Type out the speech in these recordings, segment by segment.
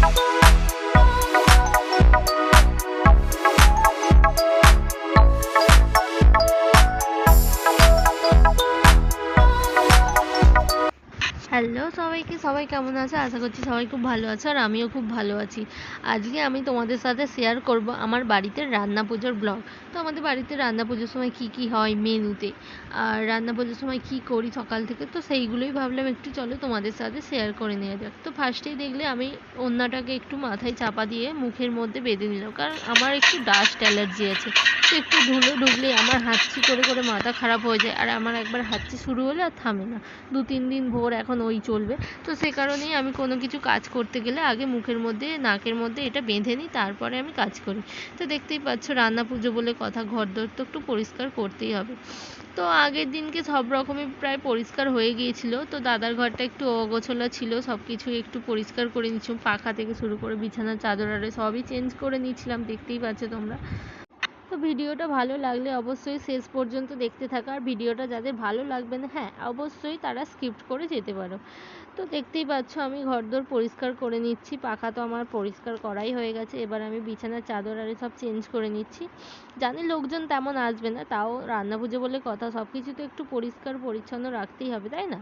Bye. Hello সবাইকে, সবাই কেমন আছে? আশা করছি সবাই খুব ভালো আছে আর আমিও খুব ভালো আছি। আজকে আমি তোমাদের সাথে শেয়ার করব আমার বাড়িতে রান্না পুজোর ব্লগ তো আমাদের বাড়িতে রান্না পুজোর সময় কি কি হয় মেনুতে? আর রান্না পুজোর সময় কি করি সকাল থেকে? তো সেইগুলোই ভাবলাম একটু চলো তোমাদের সাথে শেয়ার করে নেওয়া যাক। তো ফার্স্টেই দেখলে আমি ওড়নাটাকে একটু মাথায় চাপা দিয়ে মুখের মধ্যে বেঁধে নিলাম। কারণ আমার একটু ডাস্ট অ্যালার্জি আছে। তো একটু ধুলো ঢুকলে আমার হাঁচি করে করে মাথা খারাপ হয়ে যায়। আর আমার একবার হাঁচি শুরু হলে আর থামে না। দু তিন দিন ভোর এখন ওই চলবে। তো সে কারণেই আমি কোনো কিছু কাজ করতে গেলে আগে মুখের মধ্যে, নাকের মধ্যে এটা বেঁধে নিই, তারপরে আমি কাজ করি। তো দেখতেই পাচ্ছ রান্না পুজো বলে কথা, ঘর ঘরদোর তো একটু পরিষ্কার করতেই হবে। তো আগের দিনকে সব রকমই প্রায় পরিষ্কার হয়ে গিয়েছিল। তো দাদার ঘরটা একটু অগোছলা ছিল সব কিছুই একটু পরিষ্কার করে নিচ্ছিলাম। পাখা থেকে শুরু করে বিছানার চাদর আরে সবই চেঞ্জ করে নিচ্ছিলাম, দেখতেই পাচ্ছ তোমরা। তো ভিডিওটা ভালো লাগলে অবশ্যই শেষ পর্যন্ত দেখতে থাকা। আর ভিডিওটা যাদের ভালো লাগবে না হ্যাঁ অবশ্যই তারা স্কিপ্ট করে যেতে পারো। তো দেখতেই পাচ্ছ আমি ঘরদোর পরিষ্কার করে নিচ্ছি। পাখা তো আমার পরিষ্কার করাই হয়ে গেছে। এবার আমি বিছানার চাদর আরে সব চেঞ্জ করে নিচ্ছি। জানি লোকজন তেমন আসবে না, তাও রান্না পুজো বলে কথা। সব কিছু তো একটু পরিষ্কার পরিচ্ছন্ন রাখতেই হবে, তাই না?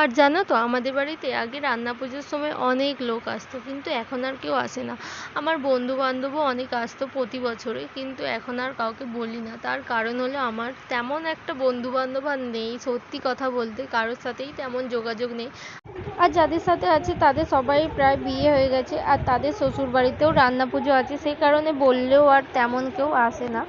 আর জানো তো, আমাদের বাড়িতে আগে রান্না পুজোর সময় অনেক লোক আসতো, কিন্তু এখন আর কেউ আসে না। আমার বন্ধু বান্ধবও অনেক আসতো প্রতি বছরে কিন্তু এখন আর কাউকে বলি না। তার কারণ হলো আমার তেমন একটা বন্ধু বান্ধব আর নেই, সত্যি কথা বলতে কারোর সাথেই তেমন যোগাযোগ নেই। আর যাদের সাথে আছে তাদের সবাই প্রায় বিয়ে হয়ে গেছে, আর তাদের শ্বশুর বাড়িতেও রান্না পুজো আছে, সেই কারণে বললেও আর তেমন কেউ আসে না।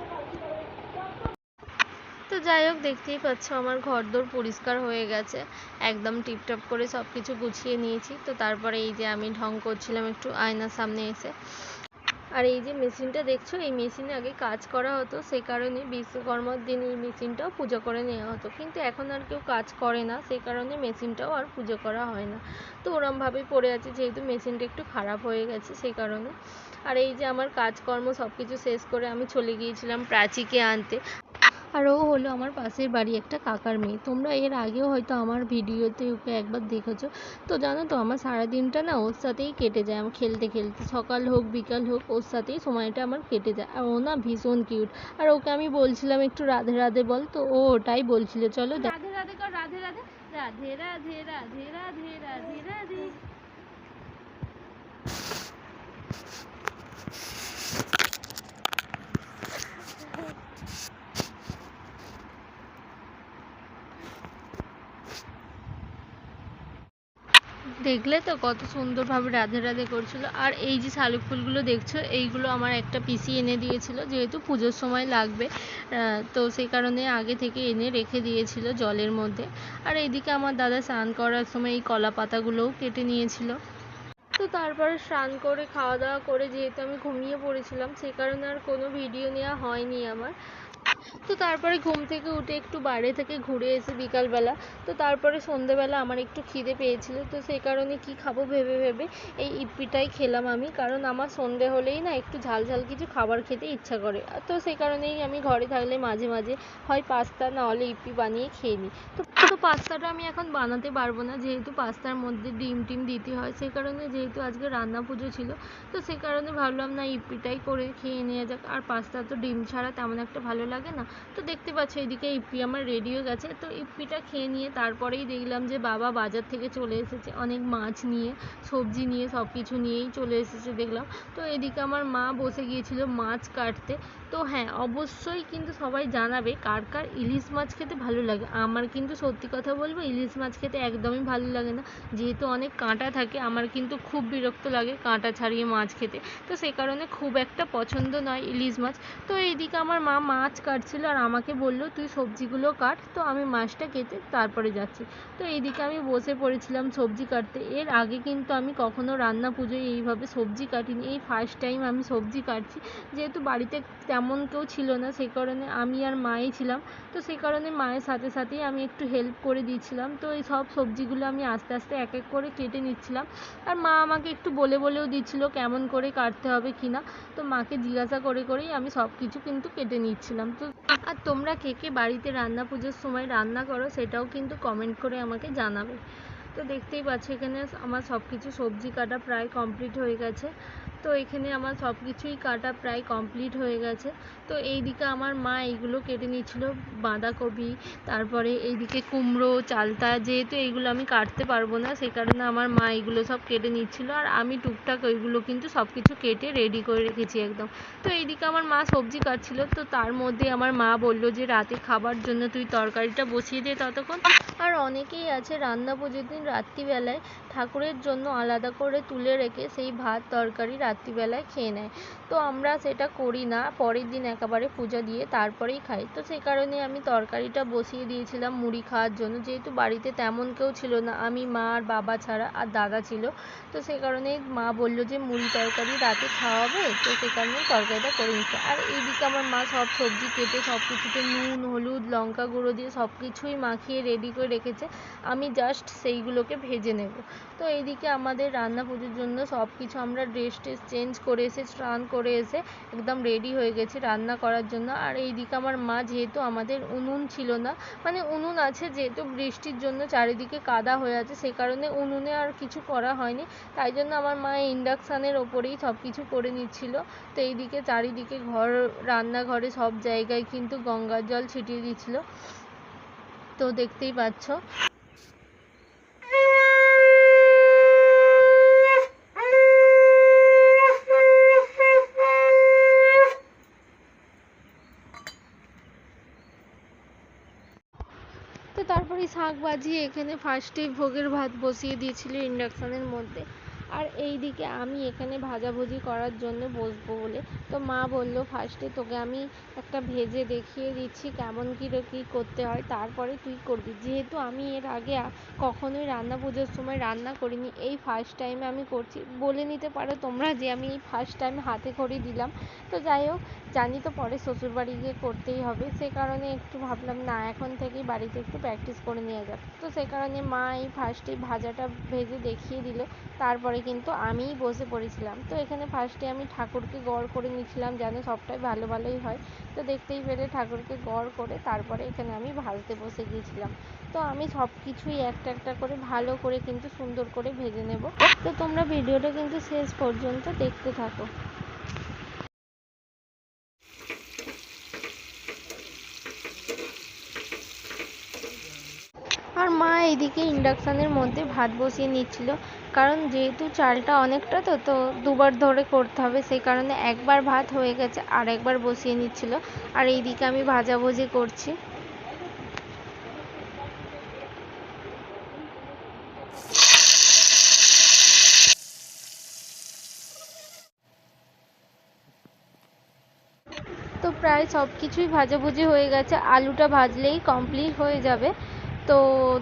যাই হোক, দেখতেই পাচ্ছ আমার ঘরদোর পরিষ্কার হয়ে গেছে। একদম টিপটপ করে সব কিছু গুছিয়ে নিয়েছি। তো তারপরে এই যে আমি ঢং করছিলাম একটু আয়নার সামনে এসে। আর এই যে মেশিনটা দেখছ, এই মেশিনে আগে কাজ করা হতো সেই কারণে বিশ্বকর্মার দিন এই মেশিনটাও পুজো করে নেওয়া হতো। কিন্তু এখন আর কেউ কাজ করে না সেই কারণে মেশিনটাও আর পুজো করা হয় না। তো ওরমভাবেই পড়ে আছে, যেহেতু মেশিনটা একটু খারাপ হয়ে গেছে সেই কারণে। আর এই যে আমার কাজকর্ম সব কিছু শেষ করে আমি চলে গিয়েছিলাম প্রাচীকে আনতে। আর ও হলো আমার পাশের বাড়ি একটা কাকার মেয়ে। তোমরা এর আগেও হয়তো আমার ভিডিওতে ওকে একবার দেখেছ। তো জানো তো, আমার সারা দিনটা না ওর সাথেই কেটে যায়। আমার খেলতে খেলতে সকাল হোক, বিকাল হোক, ওর সাথেই সময়টা আমার কেটে যায়। আর ও না ভীষণ কিউট। আর ওকে আমি বলছিলাম একটু রাধে রাধে বল, তো ও ওটাই বলছিল। চলো রাধে রাধে কর, রাধে রাধে। রাধে রাধে রাধে রাধে রাধে রাধে। দেখলে তো কত সুন্দরভাবে রাধে রাধে করছিল। আর এই যে শালুক ফুলগুলো দেখছ, এইগুলো আমার একটা পিসি এনে দিয়েছিল, যেহেতু পুজোর সময় লাগবে। তো সেই কারণে আগে থেকে এনে রেখে দিয়েছিল জলের মধ্যে। আর এইদিকে আমার দাদা স্নান করার সময় এই কলা পাতাগুলোও কেটে নিয়েছিল। তো তারপরে স্নান করে, খাওয়া দাওয়া করে, যেহেতু আমি ঘুমিয়ে পড়েছিলাম, সেই কারণে আর কোনো ভিডিও নেওয়া হয়নি আমার। তো তারপরে ঘুম থেকে উঠে একটু বাইরে থেকে ঘুরে এসে বিকালবেলা, তো তারপরে সন্ধেবেলা আমার একটু খিদে পেয়েছিল, তো সেই কারণে কি খাব ভেবে ভেবে এই ইপ্পিটাই খেলাম আমি, কারণ আমার সন্ধে হলেই না একটু ঝাল ঝাল কিছু খাবার খেতে ইচ্ছা করে। তো সেই কারণেই আমি ঘরে থাকলে মাঝে মাঝে হয় পাস্তা, না হলে ইপ্পি বানিয়ে খেয়ে নিই। তো তো পাস্তাটা আমি এখন বানাতে পারব না, যেহেতু পাস্তার মধ্যে ডিম টিম দিতে হয় সেই কারণে যেহেতু আজকে রান্না পুজো ছিল, তো সেই কারণে ভাবলাম না ইপ্পিটাই করে খেয়ে নেওয়া যাক, আর পাস্তা তো ডিম ছাড়া তেমন একটা ভালো লাগে না? তো দেখতে পাচ্ছ এদিকে ইপি আমার রেডি হয়ে গেছে। তো ইপ্পিটা খেয়ে নিয়ে তারপরেই দেখলাম যে বাবা বাজার থেকে চলে এসেছে। অনেক মাছ নিয়ে, সবজি নিয়ে সব কিছু নিয়েই চলে এসেছে দেখলাম। তো এদিকে আমার মা বসে গিয়েছিল মাছ কাটতে। তো হ্যাঁ অবশ্যই কিন্তু সবাই জানাবে কার কার ইলিশ মাছ খেতে ভালো লাগে। আমার কিন্তু সত্যি কথা বলব, ইলিশ মাছ খেতে একদমই ভালো লাগে না। যেহেতু অনেক কাঁটা থাকে, আমার কিন্তু খুব বিরক্ত লাগে কাঁটা ছাড়িয়ে মাছ খেতে। তো সে কারণে খুব একটা পছন্দ নয় ইলিশ মাছ। তো এইদিকে আমার মা মাছ কাটছিল আর আমাকে বলল, তুই সবজিগুলো কাট। তো আমি মাছটা কেটে তারপরে যাচ্ছি। তো এইদিকে আমি বসে পড়েছিলাম সবজি কাটতে। এর আগে কিন্তু আমি কখনো রান্না পুজোয় এইভাবে সবজি কাটিনি। এই ফার্স্ট টাইম আমি সবজি কাটছি। যেহেতু বাড়িতে তেমন কেউ ছিল না, সেই কারণে আমি আর মাই ছিলাম। তো সেই কারণে মায়ের সাথে সাথেই আমি একটু হেল্প করে দিয়েছিলাম। তো এই সব সবজিগুলো আমি আস্তে আস্তে এক এক করে কেটে নিচ্ছিলাম। আর মা আমাকে একটু বলে বলেও দিচ্ছিল কেমন করে কাটতে হবে কি না। তো মাকে জিজ্ঞাসা করে করেই আমি সব কিছু কিন্তু কেটে নিচ্ছিলাম। তো আর তোমরা কে কে বাড়িতে রান্না পুজোর সময় রান্না করো সেটাও কিন্তু কমেন্ট করে আমাকে জানাবে। তো দেখতেই পাচ্ছ এখানে আমার সব কিছু সবজি কাটা প্রায় কমপ্লিট হয়ে গেছে। তো এখানে আমার সব কিছুই কাটা প্রায় কমপ্লিট হয়ে গেছে। তো এই দিকে আমার মা এইগুলো কেটে নিচ্ছিল বাঁধাকপি, তারপরে এইদিকে কুমড়ো, চালতা, যেহেতু এইগুলো আমি কাটতে পারব না, সেই কারণে আমার মা এইগুলো সব কেটে নিচ্ছিল আর আমি টুকটাক ওইগুলো কিন্তু সব কিছু কেটে রেডি করে রেখেছি একদম। তো এইদিকে আমার মা সবজি কাটছিল, তো তার মধ্যে আমার মা বলল যে, রাতে খাবার জন্য তুই তরকারিটা বসিয়ে দে ততক্ষণ। আর অনেকেই আছে রান্না পুজোর দিন রাত্রিবেলায় ঠাকুরের জন্য আলাদা করে তুলে রেখে সেই ভাত, তরকারি রাত্রিবেলায় খেয়ে নেয়। তো আমরা সেটা করি না। পরের দিন একেবারে পূজা দিয়ে তারপরেই খাই। তো সেই কারণে আমি তরকারিটা বসিয়ে দিয়েছিলাম মুড়ি খাওয়ার জন্য। যেহেতু বাড়িতে তেমন কেউ ছিল না, আমি মা আর বাবা ছাড়া আর দাদা ছিল। তো সেই কারণে মা বলল যে, মুড়ি তরকারি রাতে খাওয়াবে? তো সেই কারণে তরকারিটা করে নিচ্ছে। আর এইদিকে আমার মা সব সবজি কেটে সব কিছুতে নুন, হলুদ, লঙ্কা গুঁড়ো দিয়ে সব কিছুই মাখিয়ে রেডি করে রেখেছে। আমি জাস্ট সেইগুলোকে ভেজে নেব। তো এইদিকে আমাদের রান্না পুজোর জন্য সব কিছু আমরা ড্রেস ট্রেস চেঞ্জ করে এসে, স্নান করে এসে একদম রেডি হয়ে গেছি রান্না করার জন্য। আর এইদিকে আমার মা যেহেতু আমাদের উনুন ছিল না মানে উনুন আছে যেহেতু বৃষ্টির জন্য চারিদিকে কাদা হয়ে আছে, সে কারণে উনুনে আর কিছু করা হয়নি। তাই জন্য আমার মা ইন্ডাকশানের ওপরেই সব কিছু করে নিচ্ছিল। তো এইদিকে চারিদিকে ঘর, রান্নাঘরে সব জায়গায় কিন্তু গঙ্গার জল ছিটিয়ে দিচ্ছিল। তো দেখতেই পাচ্ছ তো তারপরে বাজিয়ে এখানে ফার্স্টেই ভোগের ভাত বসিয়ে দিয়েছিল ইন্ডাকশানের মধ্যে। আর এইদিকে আমি এখানে ভাজাভুজি করার জন্য বসবো বলে। তো মা বলল, ফার্স্টে তোকে আমি একটা ভেজে দেখিয়ে দিচ্ছি কেমন কী কী করতে হয়। তারপরে তুই করবি। যেহেতু আমি এর আগে কখনোই রান্না পুজোর সময় রান্না করিনি, এই ফার্স্ট টাইমে আমি করছি। বলে নিতে পারো তোমরা যে আমি এই ফার্স্ট টাইম হাতে খড়ি দিলাম। তো যাই হোক, জানি তো পরে শ্বশুরবাড়ি গিয়ে করতেই হবে। সে কারণে একটু ভাবলাম, না, এখন থেকেই বাড়িতে একটু প্র্যাকটিস করে নেওয়া যাক। তো সে কারণে মা এই ফার্স্টেই ভাজাটা ভেজে দেখিয়ে দিল। তারপরে কিন্তু আমিই বসে পড়েছিলাম। তো এখানে ফার্স্টে আমি ঠাকুরকে গড় করে নিচ্ছিলাম যেন সবটাই ভালো ভালোই হয়। তো দেখতেই পেলে ঠাকুরকে গড় করে তারপরে এখানে আমি ভাজতে বসে গিয়েছিলাম। তো আমি সব কিছুই একটা একটা করে ভালো করে কিন্তু সুন্দর করে ভেজে নেব। তো তোমরা ভিডিওটা কিন্তু শেষ পর্যন্ত দেখতে থাকো। আর মা এইদিকে ইন্ডাকশানের মধ্যে ভাত বসিয়ে নিচ্ছিল। কারণ যেহেতু চালটা অনেকটা তো তো দুবার ধরে করতে হবে। সেই কারণে একবার ভাত হয়ে গেছে, আর একবার বসিয়ে নিচ্ছিল। আর এইদিকে আমি ভাজাভুজি করছি। তো প্রায় সব কিছুই ভাজাভুজি হয়ে গেছে। আলুটা ভাজলেই কমপ্লিট হয়ে যাবে। তো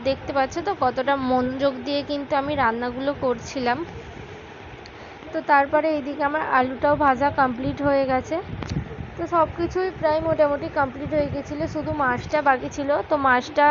দেখতে পাচ্ছ তো কতটা মনোযোগ দিয়ে কিন্তু আমি রান্নাগুলো করছিলাম। তো তারপরে এইদিকে আমার আলুটাও ভাজা কমপ্লিট হয়ে গেছে। তো সব কিছুই প্রায় মোটামুটি কমপ্লিট হয়ে গেছিল। শুধু মাছটা বাকি ছিল। তো মাছটা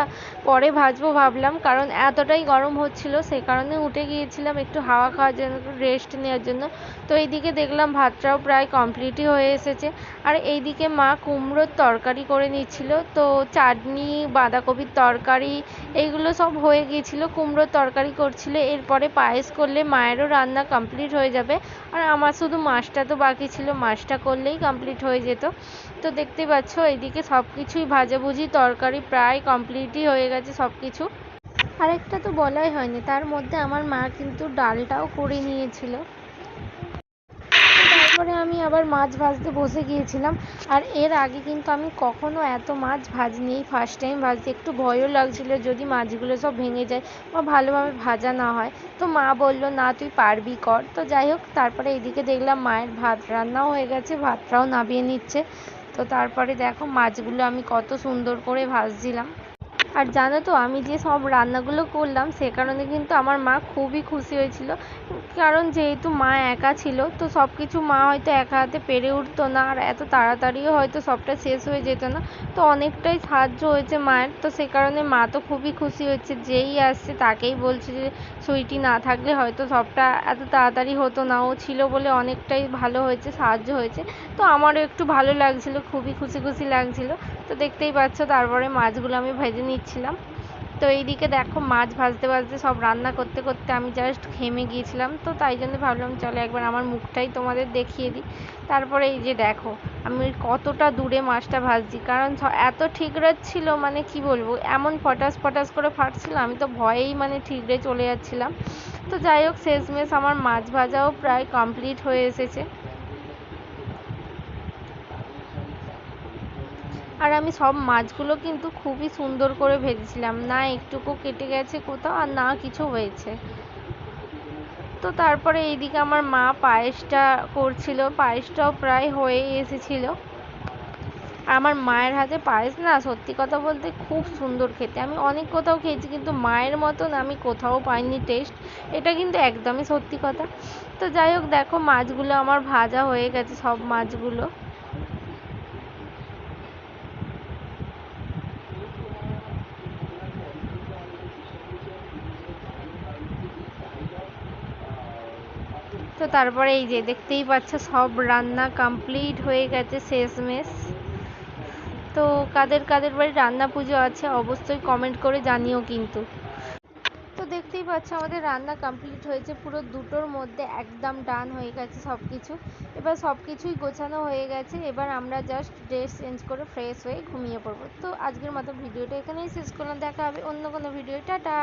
পরে ভাজবো ভাবলাম, কারণ এতটাই গরম হচ্ছিল, সে কারণে উঠে গিয়েছিলাম একটু হাওয়া খাওয়ার জন্য, একটু রেস্ট নেওয়ার জন্য। তো এইদিকে দেখলাম ভাতটাও প্রায় কমপ্লিটই হয়ে এসেছে। আর এইদিকে মা কুমড়োর তরকারি করে নিচ্ছিল। তো চাটনি, বাঁধাকপির তরকারি, এইগুলো সব হয়ে গিয়েছিল, কুমড়োর তরকারি করছিল। এরপরে পায়েস করলে মায়েরও রান্না কমপ্লিট হয়ে যাবে। আর আমার শুধু মাছটা তো বাকি ছিল, মাছটা করলেই কমপ্লিট হয়ে যেত। তো দেখতে পাচ্ছ এইদিকে সব কিছুই ভাজাভুজি, তরকারি প্রায় কমপ্লিটই হয়ে গেছে সব কিছু আরেকটা তো বলাই হয়নি, তার মধ্যে আমার মা কিন্তু ডালটাও করে নিয়েছিল। তারপরে আমি আবার মাছ ভাজতে বসে গিয়েছিলাম। আর এর আগে কিন্তু আমি কখনো এত মাছ ভাজিনি। এই ফার্স্ট টাইম ভাজতে একটু ভয়ও লাগছিল যদি মাছগুলো সব ভেঙে যায় বা ভালোভাবে ভাজা না হয়। তো মা বলল, না, তুই পারবি, কর। তো যাই হোক, তারপরে এদিকে দেখলাম মায়ের ভাত রান্নাও হয়ে গেছে, ভাতটাও নামিয়ে নিচ্ছে। তো তারপরে দেখো মাছগুলো আমি কত সুন্দর করে ভাজছিলাম। আর জানো তো, আমি যে সব রান্নাগুলো করলাম, সে কারণে কিন্তু আমার মা খুবই খুশি হয়েছিল। কারণ যেহেতু মা একা ছিল, তো সব কিছু মা হয়তো একা হাতে পেরে উঠতো না, আর এত তাড়াতাড়িও হয়তো সবটা শেষ হয়ে যেত না। তো অনেকটাই সাহায্য হয়েছে মায়ের, তো সে কারণে মা তো খুবই খুশি হয়েছে, যেই আসছে তাকেই বলছে যে, সুইটি না থাকলে হয়তো সবটা এত তাড়াতাড়ি হতো না। ও ছিল বলে অনেকটাই ভালো হয়েছে, সাহায্য হয়েছে। তো আমারও একটু ভালো লাগছিল, খুবই খুশি খুশি লাগছিল। তো দেখতেই পাচ্ছ, তারপরে মাছগুলো আমি ভেজে নিচ্ছিলাম। তো এইদিকে দেখো মাছ ভাজতে ভাজতে সব রান্না করতে করতে আমি জাস্ট ঘেমে গিয়েছিলাম। তো তাই জন্য ভাবলাম, চলো একবার আমার মুখটাই তোমাদের দেখিয়ে দিই। তারপরে এই যে দেখো, আমি কতটা দূরে মাছটা ভাজছি। কারণ এত ঠিকরে ছিল মানে কি বলব, এমন ফটাস ফটাস করে ফাটছিল, আমি তো ভয়েই মানে ঠিকরে চলে যাচ্ছিলাম। তো যাই হোক, শেষমেশ আমার মাছ ভাজাও প্রায় কমপ্লিট হয়ে এসেছে। আর আমি সব মাছগুলো কিন্তু খুবই সুন্দর করে ভেজেছিলাম। না, একটুকু কেটে গেছে কোথাও আর না কিছু হয়েছে। তো তারপরে এইদিকে আমার মা পায়েসটা করছিল। পায়েসটাও প্রায় হয়ে এসেছিল। আমার মায়ের হাতে পায়েস না, সত্যি কথা বলতে খুব সুন্দর খেতে। আমি অনেক কোথাও খেয়েছি, কিন্তু মায়ের মতন আমি কোথাও পাইনি টেস্ট এটা কিন্তু একদমই সত্যি কথা। তো যাই হোক, দেখো মাছগুলো আমার ভাজা হয়ে গেছে, সব মাছগুলো। তারপরে এই যে দেখতেই পাচ্ছ, সব রান্না কমপ্লিট হয়ে গেছে শেষমেশ। তো কাদের কাদের বাড়ি রান্না পুজো আছে অবশ্যই কমেন্ট করে জানিও কিন্তু। তো দেখতেই পাচ্ছ, আমাদের রান্না কমপ্লিট হয়েছে, পুরো দুটোর মধ্যে একদম ডান হয়ে গেছে সব কিছু এবার সব কিছুই গোছানো হয়ে গেছে, এবার আমরা জাস্ট ড্রেস চেঞ্জ করে ফ্রেশ হয়ে ঘুমিয়ে পড়ব। তো আজকের মতো ভিডিওটা এখানেই শেষ করলাম, দেখা হবে অন্য কোনো ভিডিও টাটা!